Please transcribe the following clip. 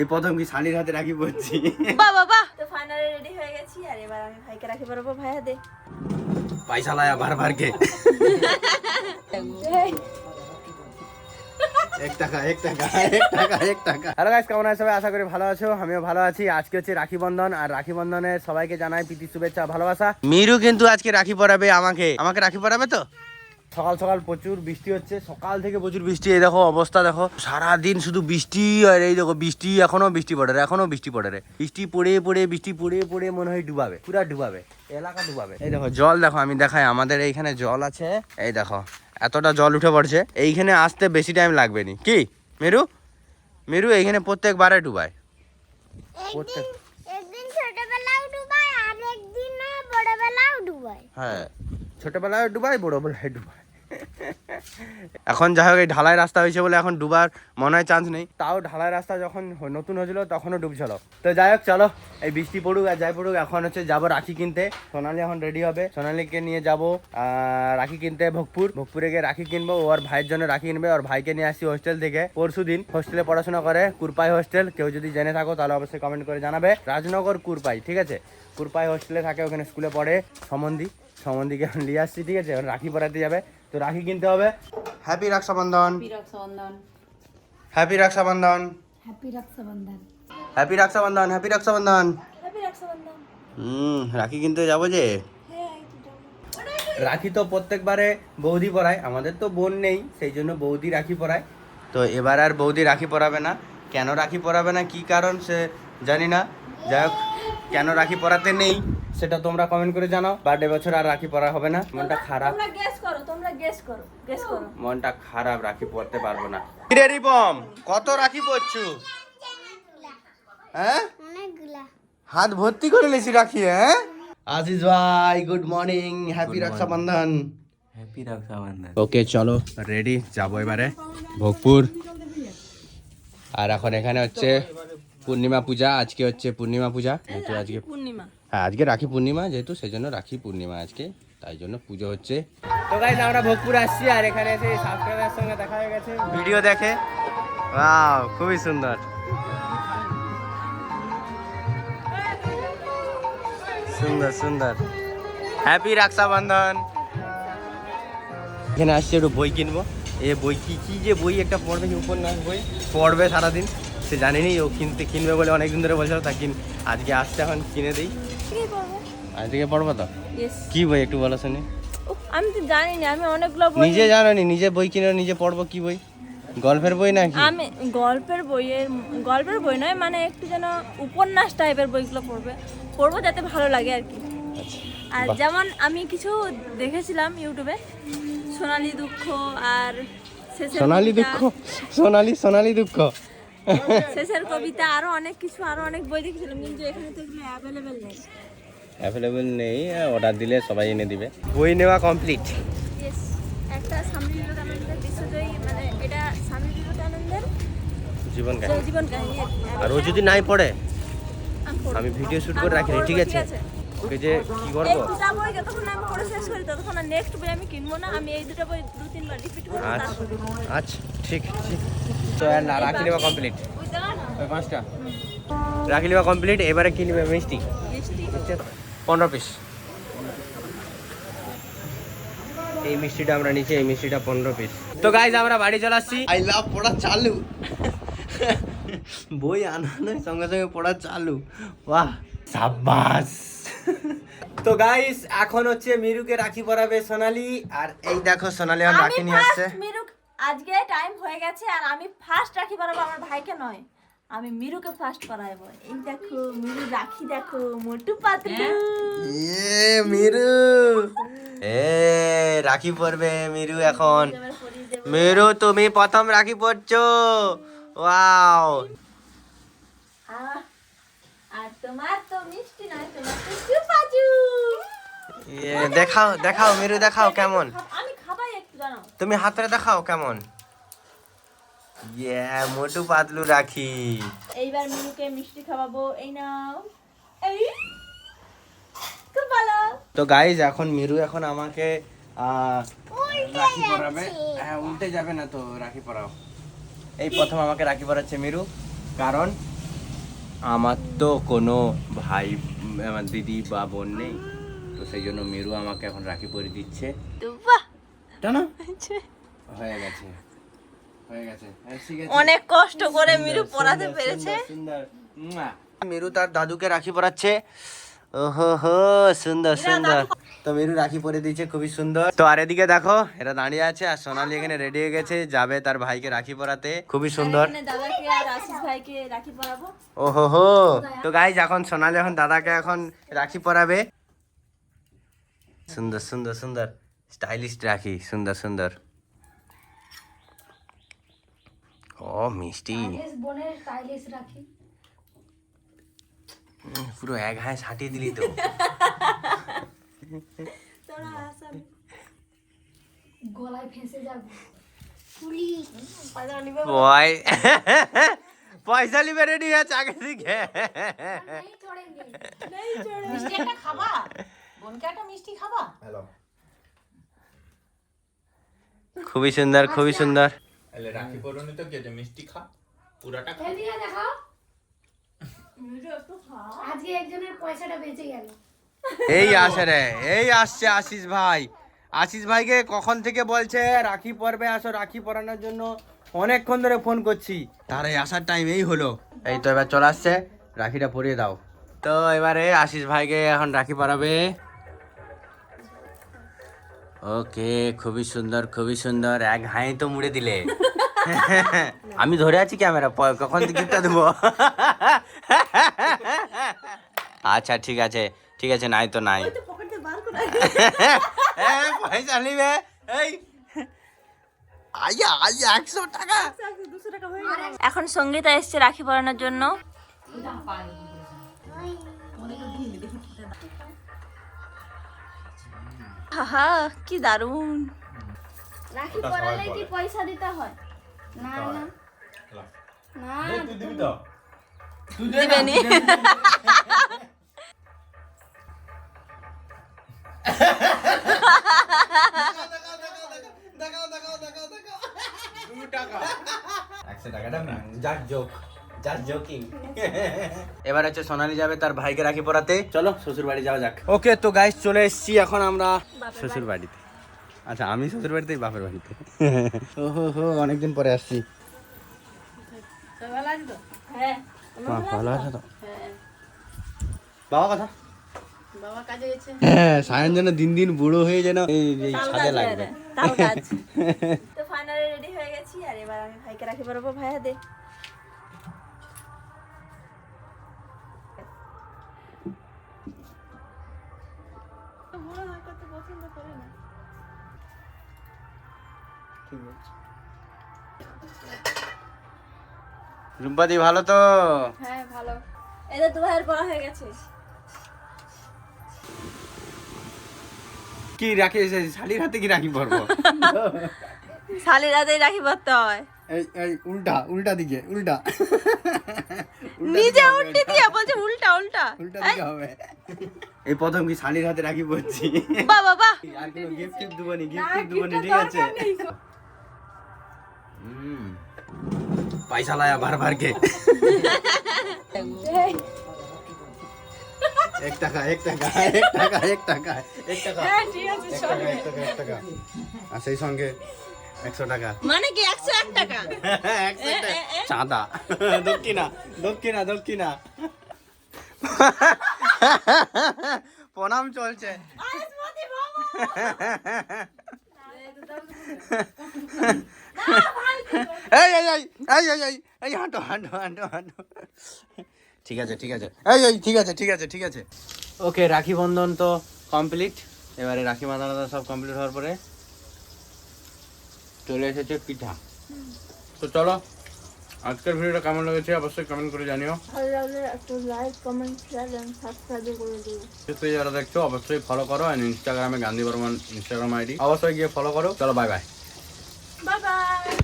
এই প্রথম কি শালির হাতে রাখি পড়ছি বাহ বাহ তো ফাইনালি রেডি হয়ে গেছি আর এবার আমি ভাইকে রাখি পরাবো ভাইয়া দে। পয়সা লায়া বার বার কে এক টাকা এক টাকা এক টাকা এক টাকা। হ্যালো গাইস কেমন আছো সবাই? আশা করি ভালো আছো আমিও ভালো আছি। আজকে হচ্ছে রাখি বন্ধন আর রাখি বন্ধনে সবাইকে জানাই প্রীতি শুভেচ্ছা ভালোবাসা। মিরু কিন্তু আজকে রাখি পরাবে আমাকে। আমাকে রাখি পরাবে তো? সকাল সকাল প্রচুর বৃষ্টি হচ্ছে। সকাল থেকে প্রচুর বৃষ্টি। এই দেখো অবস্থা দেখো। সারাদিন শুধু বৃষ্টি আর এই দেখো বৃষ্টি এখনও বৃষ্টি পড়ে রে, এখনও বৃষ্টি পড়ে রে। বৃষ্টি পড়ে পড়ে বৃষ্টি পড়ে পড়ে মনে হয় ডুবাবে পুরা ডুবাবে এলাকা ডুবাবে। এই দেখো জল দেখো আমি দেখাই আমাদের এইখানে জল আছে। এই দেখো এতটা জল উঠে পড়ছে। এইখানে আসতে বেশি টাইম লাগবে নি। কি? মেরু? মেরু এইখানে প্রত্যেকবারে ডুবায়। প্রত্যেক হ্যাঁ। ছোটবেলায় ডুবাই, বড়বেলায় ডুবাই। এখন যাই হোক, এই ঢালাই রাস্তা হয়েছে বলে এখন ডুবার মনে হয় চান্স নেই। তাও ঢালাই রাস্তা যখন নতুন হয়েছিল, তখনও ডুবছিল তো যাই হোক, চলো, এই বৃষ্টি পড়ুক আর যাই পড়ুক, এখন হচ্ছে যাব রাখি কিনতে। সোনালি এখন রেডি হবে। সোনালিকে নিয়ে যাব রাখি কিনতে ভোগপুর। ভোগপুরে গিয়ে রাখি কিনবো ওর ভাইয়ের জন্য রাখি কিনবে। ওর ভাইকে নিয়ে আসছি হোস্টেল থেকে। পরশু দিন হোস্টেলে পড়াশোনা করে, কুরপাই হোস্টেল কেউ যদি জেনে থাকো, তাহলে অবশ্যই কমেন্ট করে জানাবে। রাজনগর কুরপাই, ঠিক আছে? কুরপাই হোস্টেলে থাকে, ওখানে স্কুলে পড়ে সমন্দি সমন্দিকে এখন নিয়ে আসছি ঠিক আছে? এখন রাখি পরাতে যাবে। তো রাখি কিনতে হবে। Happy Rakshabandhan happy Rakshabandhan happy Rakshabandhan happy Rakshabandhan happy Rakshabandhan happy Rakshabandhan হুম রাখি কিনতে যাব যে? হ্যাঁ। রাখি তো প্রত্যেকবারে বৌদি পরায় আমাদের তো বোন নেই সেই জন্য বৌদি রাখি পরায়। তো এবার আর বৌদি রাখি পরাবে না। কেন রাখি পরাবে না? কি কারণ সে জানি না। যাই হোক কেন রাখি পরাতে নেই? সেটা তোমরা কমেন্ট করে জানাও। বার্থডে বছর আর রাখি পরা হবে না। মনটা খারাপ। তোমরা গেস করো তোমরা গেস করো গেস করো। মনটা খারাপ রাখি পরতে পারব না। কিরে রিপম কত রাখি পরছু হ্যাঁ? অনেকগুলা। হাত ভর্তি করে নিয়েছি রাখি হ্যাঁ? আজিজ ভাই good morning happy Rakshabandhan happy Rakshabandhan okay চলো। রেডি যাব এবারে। ভোগপুর। আর এখন এখানে হচ্ছে পূর্ণিমা পূজা আজকে হচ্ছে পূর্ণিমা পূজা। আজকে পূর্ণিমা। হ্যাঁ আজকে রাখি পূর্ণিমা যেহেতু সেই জন্য রাখি পূর্ণিমা আজকে তাই জন্য পুজো হচ্ছে। তো গাইজ আমরা ভোগপুর আসছি আর এখানে এসে সাবস্ক্রাইবারের সঙ্গে দেখা হয়ে গেছে। ভিডিও দেখে? ওয়াও খুবই সুন্দর। সুন্দর সুন্দর। হ্যাপি রক্ষাবন্ধন এখানে আসছি একটু বই কিনবো। এ বই কি কি যে বই একটা পড়বে কি উপন্যাস বই? পড়বে সারাদিন। সে জানেনি ও কিনতে কিনবে বলে অনেকদিন ধরে বলছিল তা কিন আজকে আসছে এখন কিনে দিই। কি করব। আজকে পড়ব তো? কি বই একটু বলো শুনি। আমি তো জানি না আমি অনেকগুলো বই নিজে জানো নি নিজে বই কিনে নিজে পড়ব কি বই? গল্পের বই নাকি? আমি গল্পের বইয়ের গল্পের বই নয় মানে একটু যেন উপন্যাস টাইপের বইগুলো পড়বে। পড়ব যাতে ভালো লাগে আর কি। আচ্ছা আর যেমন আমি কিছু দেখেছিলাম ইউটিউবে সোনালী দুঃখ আর সোনালি দুঃখ? সোনালি সোনালি দুঃখ? শেষের কবিতা আরও অনেক কিছু আরও অনেক বই দেখেছিলাম কিন্তু এখানে তো এগুলো অ্যাভেলেবেল নেই। অ্যাভেলেবল নেই অর্ডার দিলে সবাই এনে দিবে। বই নেওয়া কমপ্লিট একটা স্বামী বিবেকানন্দের বিশ্বজয়ী মানে এটা স্বামী বিবেকানন্দের জীবন কাহিনী। জীবন কাহিনী। আর ও যদি নাই পড়ে আমি ভিডিও শুট করে আমি রাখি পড়ব, ঠিক আছে। ওকে যে কি এই করব দুটা বই যতক্ষণ আমি পড়ে শেষ করি ততক্ষণ আর নেক্সট বই আমি কিনবো না। আমি এই দুটো বই দু তিনবার রিপিট করব আচ্ছা তারপর আচ্ছা ঠিক ঠিক। তো আর না রাখি নেওয়া কমপ্লিট ওই দাঁড়া না। ওই পাঁচটা। রাখি নেওয়া কমপ্লিট এবারে কি নেবে মিষ্টি? মিষ্টি। পনেরো পিস এই মিষ্টিটা আমরা নিচ্ছি এই মিষ্টিটা পনেরো পিস তো গাইজ আমরা বাড়ি চলে আসছি। আই লাভ পড়া চালু। বই আনা নয় সঙ্গে সঙ্গে পড়া চালু। বাহ। সাব্বাস। তো গাইস এখন হচ্ছে মিরুকে রাখি পরাবে সোনালি আর এই দেখো সোনালি আমার রাখি নিয়ে আসছে। মিরুক আজকে টাইম হয়ে গেছে আর আমি ফার্স্ট রাখি পরাবো আমার ভাইকে নয় আমি মিরুকে ফার্স্ট পরাবো। এই দেখো মিরু রাখি দেখো মোটু পাতলু। এ মিরু। এ রাখি পরবে মিরু এখন। মেরু তুমি প্রথম রাখি পরছো। ওয়াও। আর তোমার তো মিষ্টি নয় তোমার তো দেখাও দেখাও মেরু দেখাও কেমন? তুমি হাতে দেখাও কেমন? ইয়ে মোটু পাতলু রাখি। এইবার মিনুকে মিষ্টি খাওয়াবো এই নাও। এই খুব ভালো। তো গাইজ এখন মিরু এখন আমাকে রাখি পরাবে। হ্যাঁ উল্টে যাবে না তো রাখি পরাও। এই প্রথম আমাকে রাখি পরাচ্ছে মিরু কারণ আমার তো কোনো ভাই আমার দিদি বা বোন নেই। তো সেই জন্য মেরু আমাকে এখন রাখি পরিয়ে দিচ্ছে। তো হয়ে গেছে। হয়ে গেছে। হ্যাঁ, ঠিক আছে। অনেক কষ্ট করে মিরু পড়াতে পেরেছে। মিরু তার দাদুকে রাখি পরাচ্ছে। ওহো হো সুন্দর সুন্দর। তো মিরু রাখি পরে দিয়েছে খুবই সুন্দর। তো আর এদিকে দেখো এরা দাঁড়িয়ে আছে আর সোনালি এখানে রেডি হয়ে গেছে যাবে তার ভাইকে রাখি পরাতে। খুবই সুন্দর। ওহো হো। তো গাইজ এখন সোনালি এখন দাদাকে এখন রাখি পরাবে। সুন্দর সুন্দর সুন্দর। স্টাইলিশ রাখি সুন্দর সুন্দর। ও মিষ্টি। পুরো এক হায় ছাটিয়ে দিলি তো। গলায় ফেঁসে যাবে। পয়সা নিবে রেডি আছে আগে খাবা বোনকে একটা মিষ্টি খাবা? খুবই সুন্দর খুবই সুন্দর। তাহলে রাখি পরনি তো কেটে মিষ্টি খা পুরাটা দেখাও খা আজকে একজনের পয়সাটা বেঁচে গেল। এই আসে রে এই আসছে আশিস ভাই। আশিস ভাইকে কখন থেকে বলছে রাখি পরবে আসো রাখি পরানোর জন্য। অনেকক্ষণ ধরে ফোন করছি। তার এই আসার টাইম এই হলো। এই তো এবার চলে আসছে রাখিটা পরিয়ে দাও। তো এবারে আশিস ভাইকে এখন রাখি পরাবে। ওকে খুবই সুন্দর খুবই সুন্দর। এক হাই তো মুড়ে দিলে। আমি ধরে আছি ক্যামেরা প- কখন গিফটটা দেবো? আচ্ছা ঠিক আছে ঠিক আছে নাই তো নাই। পয়সা নিবে? এই। একশো টাকা। এখন সঙ্গীতা এসছে রাখি পরানোর জন্য। হাহা কি দারুণ। রাখি পরালে কি পয়সা দিতে হয়? না না। না তুই দিবি তো। দিবেনি একশো টাকাটা জাস্ট জোক জাস্ট জোকিং এবার হচ্ছে সোনালি যাবে তার ভাইকে রাখি পরাতে। চলো শ্বশুর বাড়ি যাওয়া যাক। ওকে তো গাইস চলে এসেছি এখন আমরা শ্বশুর বাড়িতে আচ্ছা আমি শ্বশুর বাড়িতে বাপের বাড়িতে। ওহো হো অনেকদিন পরে আসছি। হ্যাঁ। মা, ভালো আছে তো? বাবা কথা বাবা কাজে গেছে। হ্যাঁ সায়ন যেন দিন দিন বুড়ো হয়ে যেন এই ছাদে লাগবে। রে, তাল গাছ। তো ফাইনালি রেডি হয়ে গেছি আর এবার আমি ভাইকে রাখি পরাবো ভাইয়া দে। রুম্পাদি ভালো তো? হ্যাঁ ভালো। এটা তো ভাইয়ের পড়া হয়ে গেছে। কি রাখি শালির হাতে কি রাখি পরবো? শালি রাতেই রাখি পরতে হয়। এই এই উল্টা উল্টা দিকে উল্টা। নিজে উল্টে দিয়ে বলছে উল্টা উল্টা। উল্টা দিকে হবে। এই প্রথম কি সানির হাতে রাখি বলছি গিফট দেবো নি? গিফট দেবো নি ঠিক আছে? পয়সা লায়া ভর ভর কে এক টাকা এক টাকা এক টাকা এক টাকা এক টাকা। এক টাকা আর সেই সঙ্গে একশো টাকা। মানে কি একশো এক টাকা? চাঁদা। দক্ষিণা দক্ষিণা দক্ষিণা। প্রণাম চলছে। এই হাঁটো হাঁটো হাঁটো ঠিক আছে ঠিক আছে। এই ঠিক আছে ঠিক আছে ঠিক আছে। ওকে, রাখি বন্ধন তো কমপ্লিট এবারে রাখি বাঁধানো সব কমপ্লিট হওয়ার পরে চলে এসেছে পিঠা। তো চলো। আজকের ভিডিওটা কেমন লেগেছে অবশ্যই কমেন্ট করে জানিও। ভালো লাগলে একটু like comment share and subscribe করে দিও। যদি যারা দেখছ অবশ্যই ফলো করো এন্ড ইনস্টাগ্রামে গান্ধী বর্মন ইনস্টাগ্রাম আইডি অবশ্যই গিয়ে ফলো করো। চলো বাই বাই বাই বাই